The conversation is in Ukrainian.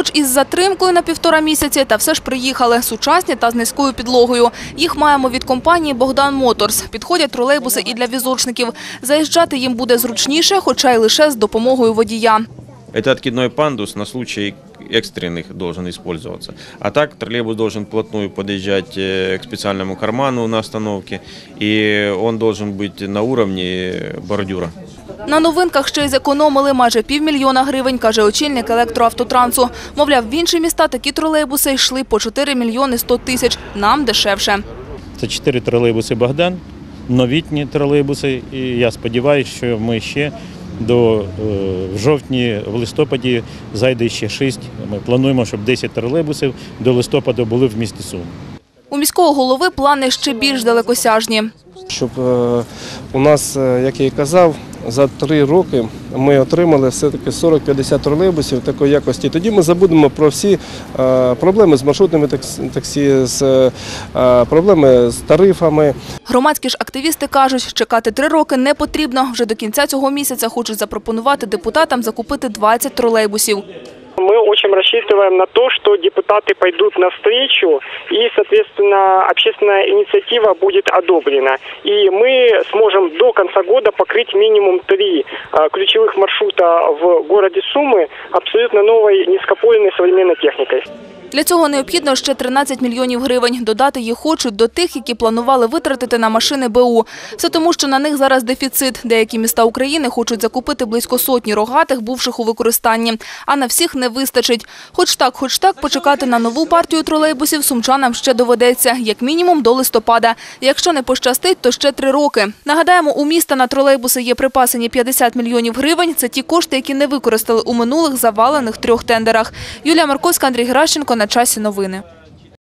Хоч із затримкою на півтора місяці, та все ж приїхали. Сучасні та з низькою підлогою. Їх маємо від компанії «Богдан Моторс». Підходять тролейбуси і для візочників. Заїжджати їм буде зручніше, хоча й лише з допомогою водія. Это откидной пандус на случай экстренных должен использоваться. А так троллейбус должен вплотную подъезжать э, к специальному карману на остановке, и он должен быть на уровне бордюра. На новинках ще й зекономили майже півмільйона гривень, каже очільник електроавтотрансу. Мовляв, в інші міста такі тролейбуси йшли по 4 мільйони 100 тисяч. Нам дешевше. Це чотири тролейбуси Богдан, новітні тролейбуси. І я сподіваюся, що ми ще до е, в жовтні, в листопаді зайде ще шість. Ми плануємо, щоб 10 тролейбусів до листопаду були в місті Сум. У міського голови плани ще більш далекосяжні. щоб е, у нас, е, як я і казав, за три роки ми отримали все-таки 40-50 тролейбусів такої якості. Тоді ми забудемо про всі е, проблеми з маршрутними такс- таксі, з е, проблеми з тарифами. Громадські ж активісти кажуть, чекати три роки не потрібно. Вже до кінця цього місяця хочуть запропонувати депутатам закупити 20 тролейбусів. Мы очень рассчитываем на то, что депутаты пойдут навстречу и, соответственно, общественная инициатива будет одобрена. И мы сможем до конца года покрыть минимум три э, ключевых маршрута в городе Сумы абсолютно новой низкопольной современной техникой. Для цього необхідно ще 13 мільйонів гривень. Додати їх хочуть до тих, які планували витратити на машини БУ. Все тому, що на них зараз дефіцит. Деякі міста України хочуть закупити близько сотні рогатих, бувших у використанні. А на всіх не вистачить. Хоч так, хоч так, почекати на нову партію тролейбусів сумчанам ще доведеться. Як мінімум до листопада. Якщо не пощастить, то ще три роки. Нагадаємо, у міста на тролейбуси є припасені 50 мільйонів гривень. Це ті кошти, які не використали у минулих завалених трьох тендерах. Юлія Марковська, Андрій Гращенко На часі новини.